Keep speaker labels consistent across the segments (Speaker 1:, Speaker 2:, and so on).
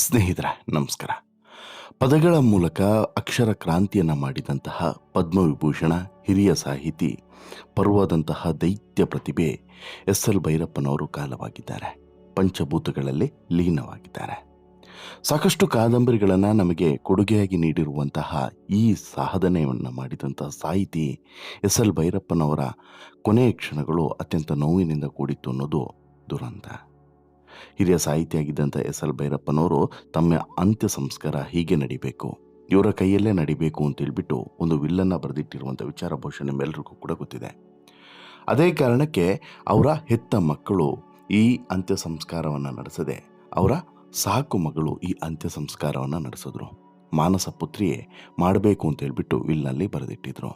Speaker 1: ಸ್ನೇಹಿತರೆ, ನಮಸ್ಕಾರ. ಪದಗಳ ಮೂಲಕ ಅಕ್ಷರ ಕ್ರಾಂತಿಯನ್ನು ಮಾಡಿದಂತಹ ಪದ್ಮವಿಭೂಷಣ, ಹಿರಿಯ ಸಾಹಿತಿ, ಪರ್ವದಂತಹ ದೈತ್ಯ ಪ್ರತಿಭೆ ಎಸ್ ಎಲ್ ಭೈರಪ್ಪನವರು ಕಾಲವಾಗಿದ್ದಾರೆ. ಪಂಚಭೂತಗಳಲ್ಲಿ ಲೀನವಾಗಿದ್ದಾರೆ. ಸಾಕಷ್ಟು ಕಾದಂಬರಿಗಳನ್ನು ನಮಗೆ ಕೊಡುಗೆಯಾಗಿ ನೀಡಿರುವಂತಹ ಈ ಸಾಧನೆಯನ್ನು ಮಾಡಿದಂತಹ ಸಾಹಿತಿ ಎಸ್ ಎಲ್ ಭೈರಪ್ಪನವರ ಕೊನೆಯ ಕ್ಷಣಗಳು ಅತ್ಯಂತ ನೋವಿನಿಂದ ಕೂಡಿತ್ತು ಅನ್ನೋದು ದುರಂತ. ಹಿರಿಯ ಸಾಹಿತಿಯಾಗಿದ್ದಂಥ ಎಸ್ ಎಲ್ ಭೈರಪ್ಪನವರು ತಮ್ಮ ಅಂತ್ಯ ಸಂಸ್ಕಾರ ಹೀಗೆ ನಡಿಬೇಕು. ಇವರ ಕೈಯಲ್ಲೇ ನಡಿಬೇಕು ಅಂತ ಹೇಳ್ಬಿಟ್ಟು ಒಂದು ವಿಲ್ಲನ್ನು ಬರೆದಿಟ್ಟಿರುವಂಥ ವಿಚಾರ ಬಹುಶಃ ನಿಮ್ಮೆಲ್ಲರಿಗೂ ಕೂಡ ಗೊತ್ತಿದೆ. ಅದೇ ಕಾರಣಕ್ಕೆ ಅವರ ಹೆತ್ತ ಮಕ್ಕಳು ಈ ಅಂತ್ಯ ಸಂಸ್ಕಾರವನ್ನು ನಡೆಸದೆ ಅವರ ಸಾಕು ಮಗಳು ಈ ಅಂತ್ಯ ಸಂಸ್ಕಾರವನ್ನು ನಡೆಸಿದ್ರು. ಮಾನಸ ಪುತ್ರಿಯೇ ಮಾಡಬೇಕು ಅಂತ ಹೇಳ್ಬಿಟ್ಟು ವಿಲ್ನಲ್ಲಿ ಬರೆದಿಟ್ಟಿದ್ರು.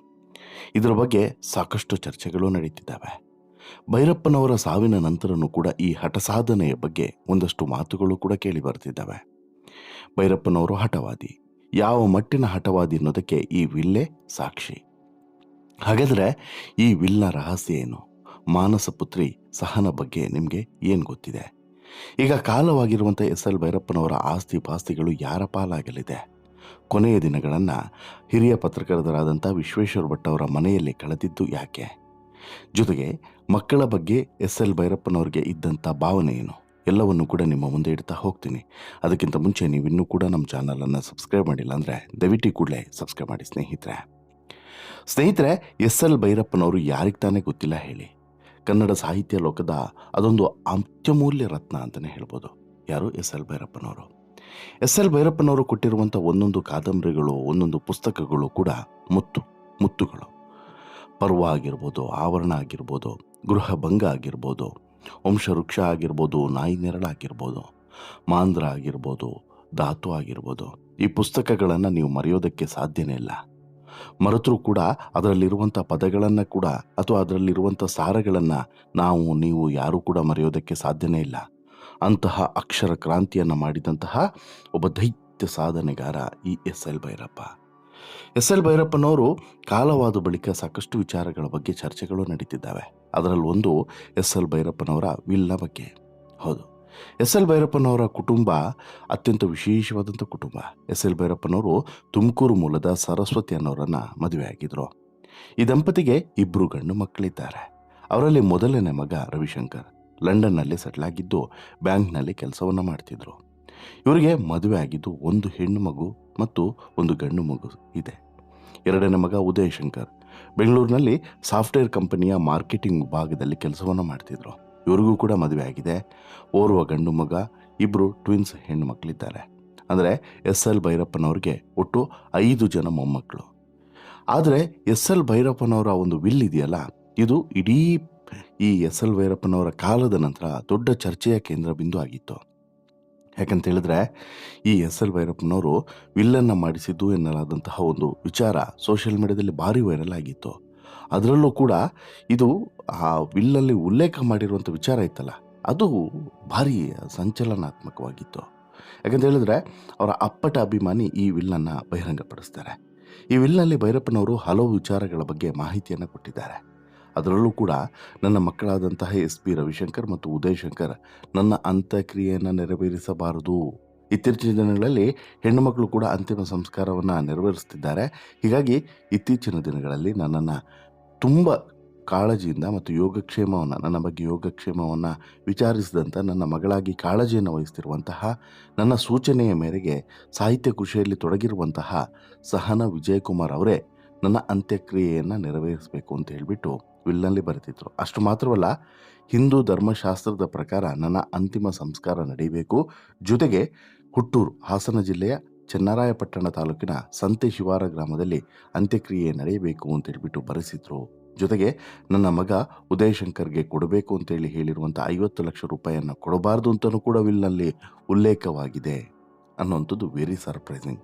Speaker 1: ಇದರ ಬಗ್ಗೆ ಸಾಕಷ್ಟು ಚರ್ಚೆಗಳು ನಡೀತಿದ್ದಾವೆ. ಭೈರಪ್ಪನವರ ಸಾವಿನ ನಂತರನೂ ಕೂಡ ಈ ಹಠ ಸಾಧನೆಯ ಬಗ್ಗೆ ಒಂದಷ್ಟು ಮಾತುಗಳು ಕೂಡ ಕೇಳಿ ಬರ್ತಿದ್ದಾವೆ. ಭೈರಪ್ಪನವರು ಹಠವಾದಿ. ಯಾವ ಮಟ್ಟಿನ ಹಠವಾದಿ ಅನ್ನೋದಕ್ಕೆ ಈ ವಿಲ್ಲೇ ಸಾಕ್ಷಿ. ಹಾಗಾದರೆ ಈ ವಿಲ್ನ ರಹಸ್ಯ ಏನು? ಮಾನಸ ಪುತ್ರಿ ಸಹನ ಬಗ್ಗೆ ನಿಮಗೆ ಏನು ಗೊತ್ತಿದೆ? ಈಗ ಕಾಲವಾಗಿರುವಂಥ ಎಸ್ ಎಲ್ ಭೈರಪ್ಪನವರ ಆಸ್ತಿ ಪಾಸ್ತಿಗಳು ಯಾರ ಪಾಲಾಗಲಿದೆ? ಕೊನೆಯ ದಿನಗಳನ್ನು ಹಿರಿಯ ಪತ್ರಕರ್ತರಾದಂಥ ವಿಶ್ವೇಶ್ವರ ಭಟ್ ಅವರ ಮನೆಯಲ್ಲಿ ಕಳೆದಿದ್ದು ಯಾಕೆ? ಜೊತೆಗೆ ಮಕ್ಕಳ ಬಗ್ಗೆ ಎಸ್ ಎಲ್ ಭೈರಪ್ಪನವ್ರಿಗೆ ಇದ್ದಂಥ ಭಾವನೆ ಏನು? ಎಲ್ಲವನ್ನು ಕೂಡ ನಿಮ್ಮ ಮುಂದೆ ಇಡ್ತಾ ಹೋಗ್ತೀನಿ. ಅದಕ್ಕಿಂತ ಮುಂಚೆ ನೀವು ಇನ್ನೂ ಕೂಡ ನಮ್ಮ ಚಾನಲನ್ನು ಸಬ್ಸ್ಕ್ರೈಬ್ ಮಾಡಿಲ್ಲ ಅಂದರೆ ದಯವಿಟ್ಟು ಕೂಡಲೇ ಸಬ್ಸ್ಕ್ರೈಬ್ ಮಾಡಿ ಸ್ನೇಹಿತರೆ. ಸ್ನೇಹಿತರೆ, ಎಸ್ ಎಲ್ ಭೈರಪ್ಪನವರು ಯಾರಿಗೆ ತಾನೇ ಗೊತ್ತಿಲ್ಲ ಹೇಳಿ. ಕನ್ನಡ ಸಾಹಿತ್ಯ ಲೋಕದ ಅದೊಂದು ಅತ್ಯಮೂಲ್ಯ ರತ್ನ ಅಂತಲೇ ಹೇಳ್ಬೋದು. ಯಾರು? ಎಸ್ ಎಲ್ ಭೈರಪ್ಪನವರು. ಎಸ್ ಎಲ್ ಭೈರಪ್ಪನವರು ಕೊಟ್ಟಿರುವಂಥ ಒಂದೊಂದು ಕಾದಂಬರಿಗಳು, ಒಂದೊಂದು ಪುಸ್ತಕಗಳು ಕೂಡ ಮುತ್ತು, ಮುತ್ತುಗಳು. ಪರ್ವ ಆಗಿರ್ಬೋದು, ಆವರಣ ಆಗಿರ್ಬೋದು ಗೃಹ ಭಂಗ ಆಗಿರ್ಬೋದು, ವಂಶವೃಕ್ಷ ಆಗಿರ್ಬೋದು, ನಾಯಿ ನೆರಳಾಗಿರ್ಬೋದು ಮಾಂದ್ರ ಆಗಿರ್ಬೋದು, ಧಾತು ಆಗಿರ್ಬೋದು, ಈ ಪುಸ್ತಕಗಳನ್ನು ನೀವು ಮರೆಯೋದಕ್ಕೆ ಸಾಧ್ಯನೇ ಇಲ್ಲ. ಮರೆತರೂ ಕೂಡ ಅದರಲ್ಲಿರುವಂಥ ಪದಗಳನ್ನು ಕೂಡ ಅಥವಾ ಅದರಲ್ಲಿರುವಂಥ ಸಾರಗಳನ್ನು ನಾವು, ನೀವು ಯಾರೂ ಕೂಡ ಮರೆಯೋದಕ್ಕೆ ಸಾಧ್ಯನೇ ಇಲ್ಲ. ಅಂತಹ ಅಕ್ಷರ ಕ್ರಾಂತಿಯನ್ನು ಮಾಡಿದಂತಹ ಒಬ್ಬ ದೈತ್ಯ ಸಾಧನೆಗಾರ ಈ S L Bhyrappa. S L ಭೈರಪ್ಪನವರು ಕಾಲವಾದ ಬಳಿಕ ಸಾಕಷ್ಟು ವಿಚಾರಗಳ ಬಗ್ಗೆ ಚರ್ಚೆಗಳು ನಡೀತಿದ್ದಾವೆ. ಅದರಲ್ಲಿ ಒಂದು ಎಸ್ ಎಲ್ ಭೈರಪ್ಪನವರ ವಿಲ್ನ ಬಗ್ಗೆ. ಹೌದು. ಎಸ್ ಎಲ್ ಭೈರಪ್ಪನವರ ಕುಟುಂಬ ಅತ್ಯಂತ ವಿಶೇಷವಾದಂಥ ಕುಟುಂಬ. ಎಸ್ ಎಲ್ ಭೈರಪ್ಪನವರು ತುಮಕೂರು ಮೂಲದ ಸರಸ್ವತಿ ಅನ್ನೋರನ್ನು ಮದುವೆಯಾಗಿದ್ರು ಈ ದಂಪತಿಗೆ ಇಬ್ಬರು ಗಂಡು ಮಕ್ಕಳಿದ್ದಾರೆ. ಅವರಲ್ಲಿ ಮೊದಲನೇ ಮಗ ರವಿಶಂಕರ್. ಲಂಡನ್ನಲ್ಲಿ ಸೆಟ್ಲ್ ಆಗಿದ್ದು ಬ್ಯಾಂಕ್ನಲ್ಲಿ ಕೆಲಸವನ್ನು ಮಾಡ್ತಿದ್ರು. ಇವರಿಗೆ ಮದುವೆ ಆಗಿದ್ದು ಒಂದು ಹೆಣ್ಣು ಮಗು ಮತ್ತು ಒಂದು ಗಂಡು ಮಗು ಇದೆ. ಎರಡನೇ ಮಗ ಉದಯ್ ಶಂಕರ್ ಬೆಂಗಳೂರಿನಲ್ಲಿ ಸಾಫ್ಟ್ವೇರ್ ಕಂಪನಿಯ ಮಾರ್ಕೆಟಿಂಗ್ ವಿಭಾಗದಲ್ಲಿ ಕೆಲಸವನ್ನು ಮಾಡ್ತಿದ್ರು. ಇವ್ರಿಗೂ ಕೂಡ ಮದುವೆ ಆಗಿದೆ. ಓರ್ವ ಗಂಡು ಮಗ ಇಬ್ಬರು ಟ್ವಿನ್ಸ್ ಹೆಣ್ಣು ಮಕ್ಕಳಿದ್ದಾರೆ ಅಂದರೆ ಎಸ್ ಎಲ್ ಭೈರಪ್ಪನವ್ರಿಗೆ ಒಟ್ಟು ಐದು ಜನ ಮೊಮ್ಮಕ್ಕಳು ಆದರೆ ಎಸ್ ಎಲ್ ಭೈರಪ್ಪನವರ ಒಂದು ವಿಲ್ ಇದೆಯಲ್ಲ, ಇದು ಇಡೀ ಈ ಎಸ್ ಎಲ್ ಭೈರಪ್ಪನವರ ಕಾಲದ ನಂತರ ದೊಡ್ಡ ಚರ್ಚೆಯ ಕೇಂದ್ರ ಬಿಂದು ಆಗಿತ್ತು. ಯಾಕಂತ ಹೇಳಿದ್ರೆ ಈ ಎಸ್ ಎಲ್ ಭೈರಪ್ಪನವರು ವಿಲ್ಲನ್ನು ಮಾಡಿಸಿದ್ದು ಎನ್ನಲಾದಂತಹ ಒಂದು ವಿಚಾರ ಸೋಷಿಯಲ್ ಮೀಡಿಯಾದಲ್ಲಿ ಭಾರಿ ವೈರಲ್ ಆಗಿತ್ತು. ಅದರಲ್ಲೂ ಕೂಡ ಇದು ಆ ವಿಲ್ಲಲ್ಲಿ ಉಲ್ಲೇಖ ಮಾಡಿರುವಂಥ ವಿಚಾರ ಇತ್ತಲ್ಲ, ಅದು ಭಾರಿ ಸಂಚಲನಾತ್ಮಕವಾಗಿತ್ತು. ಯಾಕಂತ ಹೇಳಿದ್ರೆ ಅವರ ಅಪ್ಪಟ ಅಭಿಮಾನಿ ಈ ವಿಲ್ಲನ್ನು ಬಹಿರಂಗಪಡಿಸ್ತಾರೆ. ಈ ವಿಲ್ನಲ್ಲಿ ಭೈರಪ್ಪನವರು ಹಲವು ವಿಚಾರಗಳ ಬಗ್ಗೆ ಮಾಹಿತಿಯನ್ನು ಕೊಟ್ಟಿದ್ದಾರೆ. ಅದರಲ್ಲೂ ಕೂಡ ನನ್ನ ಮಕ್ಕಳಾದಂತಹ ಎಸ್ ಪಿ ರವಿಶಂಕರ್ ಮತ್ತು ಉದಯ್ ಶಂಕರ್ ನನ್ನ ಅಂತ್ಯಕ್ರಿಯೆಯನ್ನು ನೆರವೇರಿಸಬಾರದು. ಇತ್ತೀಚಿನ ದಿನಗಳಲ್ಲಿ ಹೆಣ್ಣು ಮಕ್ಕಳು ಕೂಡ ಅಂತಿಮ ಸಂಸ್ಕಾರವನ್ನು ನೆರವೇರಿಸ್ತಿದ್ದಾರೆ. ಹೀಗಾಗಿ ಇತ್ತೀಚಿನ ದಿನಗಳಲ್ಲಿ ನನ್ನನ್ನು ತುಂಬ ಕಾಳಜಿಯಿಂದ ಮತ್ತು ಯೋಗಕ್ಷೇಮವನ್ನು, ನನ್ನ ಬಗ್ಗೆ ಯೋಗಕ್ಷೇಮವನ್ನು ವಿಚಾರಿಸಿದಂಥ ನನ್ನ ಮಗಳಾಗಿ ಕಾಳಜಿಯನ್ನು ವಹಿಸ್ತಿರುವಂತಹ, ನನ್ನ ಸೂಚನೆಯ ಮೇರೆಗೆ ಸಾಹಿತ್ಯ ಕೃಷಿಯಲ್ಲಿ ತೊಡಗಿರುವಂತಹ ಸಹನ ವಿಜಯಕುಮಾರ್ ಅವರೇ ನನ್ನ ಅಂತ್ಯಕ್ರಿಯೆಯನ್ನು ನೆರವೇರಿಸಬೇಕು ಅಂತ ಹೇಳಿಬಿಟ್ಟು ವಿಲ್ನಲ್ಲಿ ಬರೆದಿದ್ರು. ಅಷ್ಟು ಮಾತ್ರವಲ್ಲ, ಹಿಂದೂ ಧರ್ಮಶಾಸ್ತ್ರದ ಪ್ರಕಾರ ನನ್ನ ಅಂತಿಮ ಸಂಸ್ಕಾರ ನಡೆಯಬೇಕು ಜೊತೆಗೆ ಹುಟ್ಟೂರು, ಹಾಸನ ಜಿಲ್ಲೆಯ ಚೆನ್ನರಾಯಪಟ್ಟಣ ತಾಲೂಕಿನ ಸಂತೆ ಶಿವಾರ ಗ್ರಾಮದಲ್ಲಿ ಅಂತ್ಯಕ್ರಿಯೆ ನಡೆಯಬೇಕು ಅಂತ ಹೇಳಿಬಿಟ್ಟು ಬರೆಸಿದ್ರು. ಜೊತೆಗೆ ನನ್ನ ಮಗ ಉದಯಶಂಕರ್ಗೆ ಕೊಡಬೇಕು ಅಂತೇಳಿ ಹೇಳಿರುವಂಥ ಐವತ್ತು ಲಕ್ಷ ರೂಪಾಯಿಯನ್ನು ಕೊಡಬಾರ್ದು ಅಂತಲೂ ಕೂಡ ವಿಲ್ನಲ್ಲಿ ಉಲ್ಲೇಖವಾಗಿದೆ ಅನ್ನುವಂಥದ್ದು ವೆರಿ ಸರ್ಪ್ರೈಸಿಂಗ್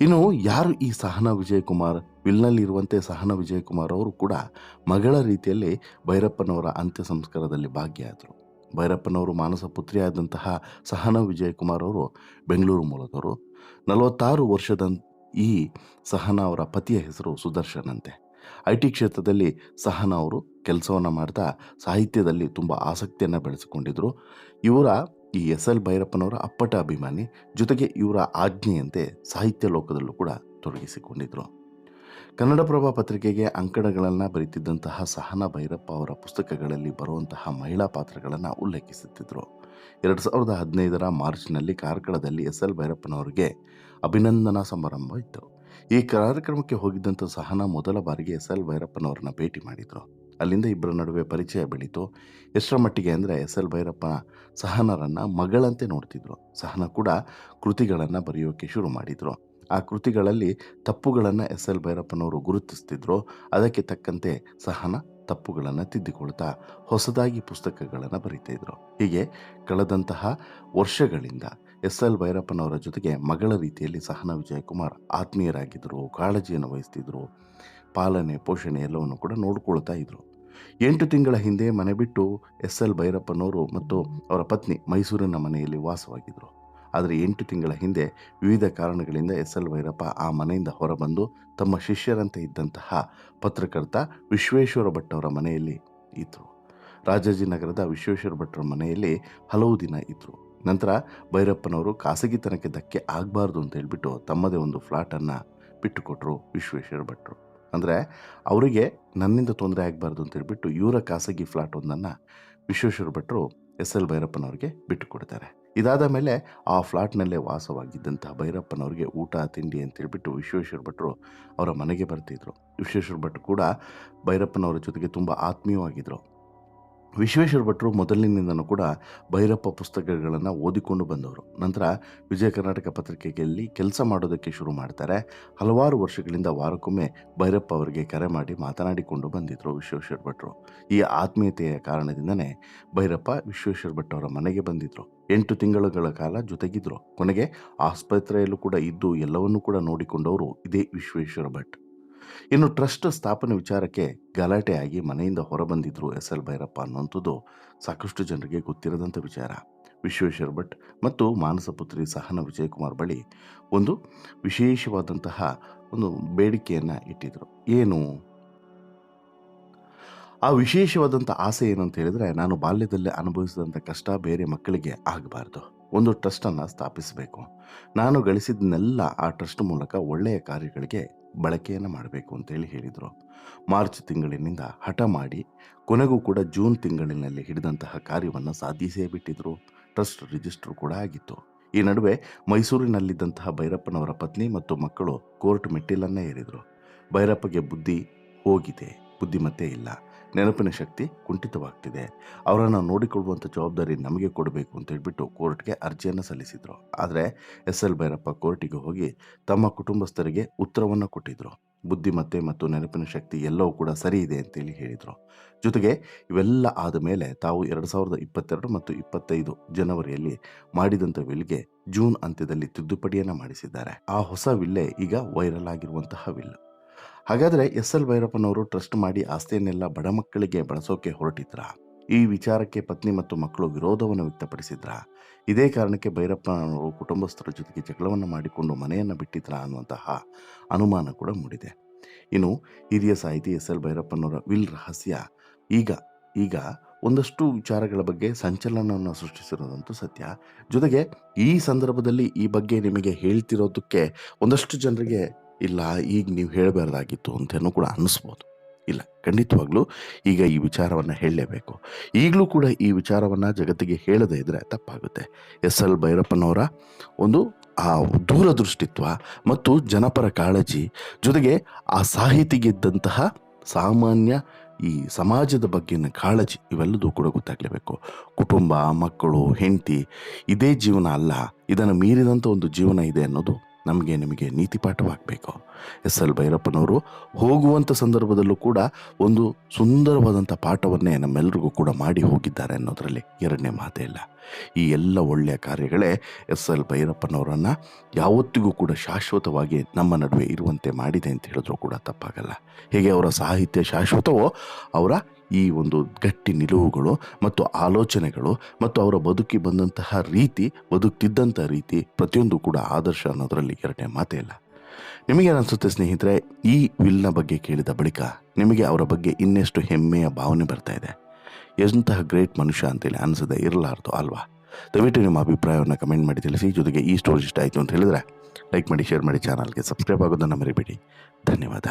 Speaker 1: ಇನ್ನು ಯಾರು ಈ ಸಹನ ವಿಜಯಕುಮಾರ್, ವಿಲ್ನಲ್ಲಿರುವಂತೆ ಸಹನ ವಿಜಯಕುಮಾರ್ ಅವರು ಕೂಡ ಮಗಳ ರೀತಿಯಲ್ಲಿ ಭೈರಪ್ಪನವರ ಅಂತ್ಯ ಸಂಸ್ಕಾರದಲ್ಲಿ ಭಾಗಿಯಾದರು. ಭೈರಪ್ಪನವರು ಮಾನಸ ಪುತ್ರಿಯಾದಂತಹ ಸಹನ ವಿಜಯಕುಮಾರ್ ಅವರು ಬೆಂಗಳೂರು ಮೂಲದವರು. ನಲವತ್ತಾರು ವರ್ಷದ ಈ ಸಹನ ಅವರ ಪತಿಯ ಹೆಸರು ಸುದರ್ಶನ್ ಅಂತೆ. ಐ ಟಿ ಕ್ಷೇತ್ರದಲ್ಲಿ ಸಹನ ಅವರು ಕೆಲಸವನ್ನು ಮಾಡ್ತಾ ಸಾಹಿತ್ಯದಲ್ಲಿ ತುಂಬ ಆಸಕ್ತಿಯನ್ನು ಬೆಳೆಸಿಕೊಂಡಿದ್ದರು ಇವರ ಈ ಎಸ್ ಎಲ್ ಭೈರಪ್ಪನವರ ಅಪ್ಪಟ ಅಭಿಮಾನಿ ಜೊತೆಗೆ ಇವರ ಆಜ್ಞೆಯಂತೆ ಸಾಹಿತ್ಯ ಲೋಕದಲ್ಲೂ ಕೂಡ ತೊಡಗಿಸಿಕೊಂಡಿದ್ದರು ಕನ್ನಡಪ್ರಭ ಪತ್ರಿಕೆಗೆ ಅಂಕಣಗಳನ್ನು ಬರೀತಿದ್ದಂತಹ ಸಹನಾ ಭೈರಪ್ಪ ಅವರ ಪುಸ್ತಕಗಳಲ್ಲಿ ಬರುವಂತಹ ಮಹಿಳಾ ಪಾತ್ರಗಳನ್ನು ಉಲ್ಲೇಖಿಸುತ್ತಿದ್ದರು ಎರಡು ಸಾವಿರದ ಹದಿನೈದರ ಮಾರ್ಚ್ನಲ್ಲಿ ಕಾರ್ಕಳದಲ್ಲಿ ಎಸ್ ಎಲ್ ಭೈರಪ್ಪನವರಿಗೆ ಅಭಿನಂದನಾ ಸಮಾರಂಭ ಇತ್ತು. ಈ ಕಾರ್ಯಕ್ರಮಕ್ಕೆ ಹೋಗಿದ್ದಂಥ ಸಹನಾ ಮೊದಲ ಬಾರಿಗೆ ಎಸ್ ಎಲ್ ಭೈರಪ್ಪನವರನ್ನ ಭೇಟಿ ಮಾಡಿದರು. ಅಲ್ಲಿಂದ ಇಬ್ಬರ ನಡುವೆ ಪರಿಚಯ ಬೆಳೀತು. ಎಷ್ಟರ ಮಟ್ಟಿಗೆ ಅಂದರೆ ಎಸ್ ಎಲ್ ಭೈರಪ್ಪ ಸಹನರನ್ನು ಮಗಳಂತೆ ನೋಡ್ತಿದ್ರು. ಸಹನ ಕೂಡ ಕೃತಿಗಳನ್ನು ಬರೆಯೋಕ್ಕೆ ಶುರು ಮಾಡಿದರು. ಆ ಕೃತಿಗಳಲ್ಲಿ ತಪ್ಪುಗಳನ್ನು ಎಸ್ ಎಲ್ ಭೈರಪ್ಪನವರು ಗುರುತಿಸ್ತಿದ್ರು. ಅದಕ್ಕೆ ತಕ್ಕಂತೆ ಸಹನ ತಪ್ಪುಗಳನ್ನು ತಿದ್ದಿಕೊಳ್ತಾ ಹೊಸದಾಗಿ ಪುಸ್ತಕಗಳನ್ನು ಬರೀತಿದ್ರು ಹೀಗೆ ಕಳೆದಂತಹ ವರ್ಷಗಳಿಂದ ಎಸ್ ಎಲ್ ಭೈರಪ್ಪನವರ ಜೊತೆಗೆ ಮಗಳ ರೀತಿಯಲ್ಲಿ ಸಹನ ವಿಜಯಕುಮಾರ್ ಆತ್ಮೀಯರಾಗಿದ್ದರು ಕಾಳಜಿಯನ್ನು ವಹಿಸ್ತಿದ್ರು. ಪಾಲನೆ, ಪೋಷಣೆ ಎಲ್ಲವನ್ನು ಕೂಡ ನೋಡಿಕೊಳ್ತಾ ಇದ್ರು. ಎಂಟು ತಿಂಗಳ ಹಿಂದೆ ಮನೆ ಬಿಟ್ಟು ಎಸ್ ಎಲ್ ಭೈರಪ್ಪನವರು ಮತ್ತು ಅವರ ಪತ್ನಿ ಮೈಸೂರಿನ ಮನೆಯಲ್ಲಿ ವಾಸವಾಗಿದ್ದರು ಆದರೆ ಎಂಟು ತಿಂಗಳ ಹಿಂದೆ ವಿವಿಧ ಕಾರಣಗಳಿಂದ ಎಸ್ ಎಲ್ ಭೈರಪ್ಪ ಆ ಮನೆಯಿಂದ ಹೊರಬಂದು ತಮ್ಮ ಶಿಷ್ಯರಂತೆ ಇದ್ದಂತಹ ಪತ್ರಕರ್ತ ವಿಶ್ವೇಶ್ವರ ಭಟ್ ಅವರ ಮನೆಯಲ್ಲಿ ಇದ್ದರು ರಾಜಾಜಿನಗರದ ವಿಶ್ವೇಶ್ವರ ಭಟ್ರ ಮನೆಯಲ್ಲಿ ಹಲವು ದಿನ ಇದ್ದರು ನಂತರ ಭೈರಪ್ಪನವರು ಖಾಸಗಿತನಕ್ಕೆ ಧಕ್ಕೆ ಆಗಬಾರ್ದು ಅಂತ ಹೇಳ್ಬಿಟ್ಟು ತಮ್ಮದೇ ಒಂದು ಫ್ಲಾಟನ್ನು ಬಿಟ್ಟುಕೊಟ್ರು ವಿಶ್ವೇಶ್ವರ ಭಟ್ರು. ಅಂದರೆ ಅವರಿಗೆ ನನ್ನಿಂದ ತೊಂದರೆ ಆಗಬಾರ್ದು ಅಂತ ಹೇಳ್ಬಿಟ್ಟು ಇವರ ಖಾಸಗಿ ಫ್ಲಾಟ್ ಒಂದನ್ನು ವಿಶ್ವೇಶ್ವರ ಭಟ್ರು ಎಸ್ ಎಲ್ ಭೈರಪ್ಪನವ್ರಿಗೆ ಬಿಟ್ಟು ಕೊಡ್ತಾರೆ ಇದಾದ ಮೇಲೆ ಆ ಫ್ಲಾಟ್ನಲ್ಲೇ ವಾಸವಾಗಿದ್ದಂತಹ ಭೈರಪ್ಪನವ್ರಿಗೆ ಊಟ, ತಿಂಡಿ ಅಂತೇಳ್ಬಿಟ್ಟು ವಿಶ್ವೇಶ್ವರ ಭಟ್ರು ಅವರ ಮನೆಗೆ ಬರ್ತಿದ್ರು. ವಿಶ್ವೇಶ್ವರ ಭಟ್ರು ಕೂಡ ಭೈರಪ್ಪನವರ ಜೊತೆಗೆ ತುಂಬ ಆತ್ಮೀಯವಾಗಿದ್ದರು ವಿಶ್ವೇಶ್ವರ ಭಟ್ರು ಮೊದಲಿನಿಂದನೂ ಕೂಡ ಭೈರಪ್ಪ ಪುಸ್ತಕಗಳನ್ನು ಓದಿಕೊಂಡು ಬಂದವರು. ನಂತರ ವಿಜಯ ಕರ್ನಾಟಕ ಪತ್ರಿಕೆಯಲ್ಲಿ ಕೆಲಸ ಮಾಡೋದಕ್ಕೆ ಶುರು ಮಾಡ್ತಾರೆ. ಹಲವಾರು ವರ್ಷಗಳಿಂದ ವಾರಕ್ಕೊಮ್ಮೆ ಭೈರಪ್ಪ ಅವರಿಗೆ ಕರೆ ಮಾಡಿ ಮಾತನಾಡಿಕೊಂಡು ಬಂದಿದ್ದರು ವಿಶ್ವೇಶ್ವರ ಭಟ್ರು. ಈ ಆತ್ಮೀಯತೆಯ ಕಾರಣದಿಂದನೇ ಭೈರಪ್ಪ ವಿಶ್ವೇಶ್ವರ ಭಟ್ ಅವರ ಮನೆಗೆ ಬಂದಿದ್ದರು ಎಂಟು ತಿಂಗಳುಗಳ ಕಾಲ ಜೊತೆಗಿದ್ರು. ಕೊನೆಗೆ ಆಸ್ಪತ್ರೆಯಲ್ಲೂ ಕೂಡ ಇದ್ದು ಎಲ್ಲವನ್ನೂ ಕೂಡ ನೋಡಿಕೊಂಡವರು ಇದೇ ವಿಶ್ವೇಶ್ವರ ಭಟ್. ಇನ್ನು ಟ್ರಸ್ಟ್ ಸ್ಥಾಪನೆ ವಿಚಾರಕ್ಕೆ ಗಲಾಟೆಯಾಗಿ ಮನೆಯಿಂದ ಹೊರಬಂದಿದ್ರು ಎಸ್ ಎಲ್ ಭೈರಪ್ಪ ಅನ್ನುವಂಥದ್ದು ಸಾಕಷ್ಟು ಜನರಿಗೆ ಗೊತ್ತಿರದಂಥ ವಿಚಾರ. ವಿಶ್ವೇಶ್ವರ ಭಟ್ ಮತ್ತು ಮಾನಸ ಪುತ್ರಿ ಸಹನ ವಿಜಯಕುಮಾರ್ ಬಳಿ ಒಂದು ವಿಶೇಷವಾದಂತಹ ಒಂದು ಬೇಡಿಕೆಯನ್ನು ಇಟ್ಟಿದ್ರು. ಏನು? ಆ ವಿಶೇಷವಾದಂಥ ಆಸೆ ಏನು ಅಂತ ಹೇಳಿದ್ರೆ ನಾನು ಬಾಲ್ಯದಲ್ಲೇ ಅನುಭವಿಸಿದಂಥ ಕಷ್ಟ ಬೇರೆ ಮಕ್ಕಳಿಗೆ ಆಗಬಾರ್ದು. ಒಂದು ಟ್ರಸ್ಟನ್ನು ಸ್ಥಾಪಿಸಬೇಕು. ನಾನು ಗಳಿಸಿದ್ದನ್ನೆಲ್ಲ ಆ ಟ್ರಸ್ಟ್ ಮೂಲಕ ಒಳ್ಳೆಯ ಕಾರ್ಯಗಳಿಗೆ ಬಳಕೆಯನ್ನು ಮಾಡಬೇಕು ಅಂತೇಳಿ ಹೇಳಿದರು. ಮಾರ್ಚ್ ತಿಂಗಳಿನಿಂದ ಹಠ ಮಾಡಿ ಕೊನೆಗೂ ಕೂಡ ಜೂನ್ ತಿಂಗಳಿನಲ್ಲಿ ಹಿಡಿದಂತಹ ಕಾರ್ಯವನ್ನು ಸಾಧಿಸೇ ಬಿಟ್ಟಿದ್ರು. ಟ್ರಸ್ಟ್ ರಿಜಿಸ್ಟರ್ ಕೂಡ ಆಗಿತ್ತು. ಈ ನಡುವೆ ಮೈಸೂರಿನಲ್ಲಿದ್ದಂತಹ ಭೈರಪ್ಪನವರ ಪತ್ನಿ ಮತ್ತು ಮಕ್ಕಳು ಕೋರ್ಟ್ ಮೆಟ್ಟಿಲನ್ನೇ ಏರಿದರು. ಭೈರಪ್ಪಗೆ ಬುದ್ಧಿ ಹೋಗಿದೆ, ಬುದ್ಧಿಮತ್ತೆ ಇಲ್ಲ. ನೆನಪಿನ ಶಕ್ತಿ ಕುಂಠಿತವಾಗ್ತಿದೆ. ಅವರನ್ನು ನೋಡಿಕೊಳ್ಳುವಂಥ ಜವಾಬ್ದಾರಿ ನಮಗೆ ಕೊಡಬೇಕು ಅಂತ ಹೇಳಿಬಿಟ್ಟು ಕೋರ್ಟ್ಗೆ ಅರ್ಜಿಯನ್ನು ಸಲ್ಲಿಸಿದರು. ಆದರೆ ಎಸ್ ಎಲ್ ಭೈರಪ್ಪ ಕೋರ್ಟಿಗೆ ಹೋಗಿ ತಮ್ಮ ಕುಟುಂಬಸ್ಥರಿಗೆ ಉತ್ತರವನ್ನು ಕೊಟ್ಟಿದ್ದರು ಬುದ್ಧಿಮತ್ತೆ ಮತ್ತು ನೆನಪಿನ ಶಕ್ತಿ ಎಲ್ಲವೂ ಕೂಡ ಸರಿ ಇದೆ ಅಂತೇಳಿ ಹೇಳಿದರು. ಜೊತೆಗೆ ಇವೆಲ್ಲ ಆದ ಮೇಲೆ ತಾವು ಎರಡು ಸಾವಿರದ ಇಪ್ಪತ್ತೆರಡು ಮತ್ತು ಇಪ್ಪತ್ತೈದು ಜನವರಿಯಲ್ಲಿ ಮಾಡಿದಂಥ ವಿಲ್ಗೆ ಜೂನ್ ಅಂತ್ಯದಲ್ಲಿ ತಿದ್ದುಪಡಿಯನ್ನು ಮಾಡಿಸಿದ್ದಾರೆ. ಆ ಹೊಸ ವಿಲ್ಲೆ ಈಗ ವೈರಲ್ ಆಗಿರುವಂತಹ ವಿಲ್. ಹಾಗಾದರೆ ಎಸ್ ಎಲ್ ಭೈರಪ್ಪನವರು ಟ್ರಸ್ಟ್ ಮಾಡಿ ಆಸ್ತಿಯನ್ನೆಲ್ಲ ಬಡ ಮಕ್ಕಳಿಗೆ ಬಳಸೋಕೆ ಹೊರಟಿದ್ರ? ಈ ವಿಚಾರಕ್ಕೆ ಪತ್ನಿ ಮತ್ತು ಮಕ್ಕಳು ವಿರೋಧವನ್ನು ವ್ಯಕ್ತಪಡಿಸಿದ್ರ? ಇದೇ ಕಾರಣಕ್ಕೆ ಭೈರಪ್ಪನವರು ಕುಟುಂಬಸ್ಥರ ಜೊತೆಗೆ ಜಗಳವನ್ನು ಮಾಡಿಕೊಂಡು ಮನೆಯನ್ನು ಬಿಟ್ಟಿದ್ರ ಅನ್ನುವಂತಹ ಅನುಮಾನ ಕೂಡ ಮೂಡಿದೆ. ಇನ್ನು ಹಿರಿಯ ಸಾಹಿತಿ ಎಸ್ ಎಲ್ ಭೈರಪ್ಪನವರ ವಿಲ್ ರಹಸ್ಯ ಈಗ ಈಗ ಒಂದಷ್ಟು ವಿಚಾರಗಳ ಬಗ್ಗೆ ಸಂಚಲನವನ್ನು ಸೃಷ್ಟಿಸಿರೋದಂತೂ ಸತ್ಯ. ಜೊತೆಗೆ ಈ ಸಂದರ್ಭದಲ್ಲಿ ಈ ಬಗ್ಗೆ ನಿಮಗೆ ಹೇಳ್ತಿರೋದಕ್ಕೆ ಒಂದಷ್ಟು ಜನರಿಗೆ ಇಲ್ಲ, ಈಗ ನೀವು ಹೇಳಬಾರ್ದಾಗಿತ್ತು ಅಂತೇನು ಕೂಡ ಅನ್ನಿಸ್ಬೋದು. ಇಲ್ಲ, ಖಂಡಿತವಾಗ್ಲೂ ಈಗ ಈ ವಿಚಾರವನ್ನು ಹೇಳಲೇಬೇಕು. ಈಗಲೂ ಕೂಡ ಈ ವಿಚಾರವನ್ನು ಜಗತ್ತಿಗೆ ಹೇಳದೇ ಇದ್ದರೆ ತಪ್ಪಾಗುತ್ತೆ. ಎಸ್ ಎಲ್ ಭೈರಪ್ಪನವರ ಒಂದು, ಆ ದೂರದೃಷ್ಟಿತ್ವ ಮತ್ತು ಜನಪರ ಕಾಳಜಿ ಜೊತೆಗೆ ಆ ಸಾಹಿತಿಗಿದ್ದಂತಹ ಸಾಮಾನ್ಯ ಈ ಸಮಾಜದ ಬಗ್ಗಿನ ಕಾಳಜಿ ಇವೆಲ್ಲದೂ ಕೂಡ ಗೊತ್ತಾಗಲೇಬೇಕು. ಕುಟುಂಬ, ಮಕ್ಕಳು, ಹೆಂಡತಿ, ಇದೇ ಜೀವನ ಅಲ್ಲ, ಇದನ್ನು ಮೀರಿದಂಥ ಒಂದು ಜೀವನ ಇದೆ ಅನ್ನೋದು ನಮಗೆ ನಿಮಗೆ ನೀತಿ ಪಾಠವಾಗಬೇಕು ಎಸ್ ಎಲ್ ಭೈರಪ್ಪನವರು ಹೋಗುವಂಥ ಸಂದರ್ಭದಲ್ಲೂ ಕೂಡ ಒಂದು ಸುಂದರವಾದಂಥ ಪಾಠವನ್ನೇ ನಮ್ಮೆಲ್ಲರಿಗೂ ಕೂಡ ಮಾಡಿ ಹೋಗಿದ್ದಾರೆ ಅನ್ನೋದರಲ್ಲಿ ಎರಡನೇ ಮಾತೇ ಇಲ್ಲ. ಈ ಎಲ್ಲ ಒಳ್ಳೆಯ ಕಾರ್ಯಗಳೇ ಎಸ್ ಎಲ್ ಭೈರಪ್ಪನವರನ್ನು ಯಾವತ್ತಿಗೂ ಕೂಡ ಶಾಶ್ವತವಾಗಿ ನಮ್ಮ ನಡುವೆ ಇರುವಂತೆ ಮಾಡಿದೆ ಅಂತ ಹೇಳಿದ್ರು ಕೂಡ ತಪ್ಪಾಗಲ್ಲ. ಹೇಗೆ ಅವರ ಸಾಹಿತ್ಯ ಶಾಶ್ವತವೋ ಅವರ ಈ ಒಂದು ಗಟ್ಟಿ ನಿಲುವುಗಳು ಮತ್ತು ಆಲೋಚನೆಗಳು ಮತ್ತು ಅವರ ಬದುಕಿ ಬಂದಂತಹ ರೀತಿ ಬದುಕ್ತಿದ್ದಂಥ ರೀತಿ ಪ್ರತಿಯೊಂದು ಕೂಡ ಆದರ್ಶ ಅನ್ನೋದರಲ್ಲಿ ಎರಡನೇ ಮಾತೇ ಇಲ್ಲ. ನಿಮಗೇನನ್ಸುತ್ತೆ ಸ್ನೇಹಿತರೆ, ಈ ವಿಲ್ನ ಬಗ್ಗೆ ಕೇಳಿದ ಬಳಿಕ ನಿಮಗೆ ಅವರ ಬಗ್ಗೆ ಇನ್ನೆಷ್ಟು ಹೆಮ್ಮೆಯ ಭಾವನೆ ಬರ್ತಾ ಇದೆ? ಎಂತಹ ಗ್ರೇಟ್ ಮನುಷ್ಯ ಅಂತೇಳಿ ಅನಿಸದೆ ಇರಲಾರ್ದು ಅಲ್ವಾ? ದಯವಿಟ್ಟು ನಿಮ್ಮ ಅಭಿಪ್ರಾಯವನ್ನು ಕಮೆಂಟ್ ಮಾಡಿ ತಿಳಿಸಿ, ಜೊತೆಗೆ ಈ ಸ್ಟೋರಿ ಇಷ್ಟ ಆಯಿತು ಅಂತ ಹೇಳಿದ್ರೆ ಲೈಕ್ ಮಾಡಿ, ಶೇರ್ ಮಾಡಿ, ಚಾನಲ್ಗೆ ಸಬ್ಸ್ಕ್ರೈಬ್ ಆಗೋದನ್ನು ಮರಿಬೇಡಿ. ಧನ್ಯವಾದ.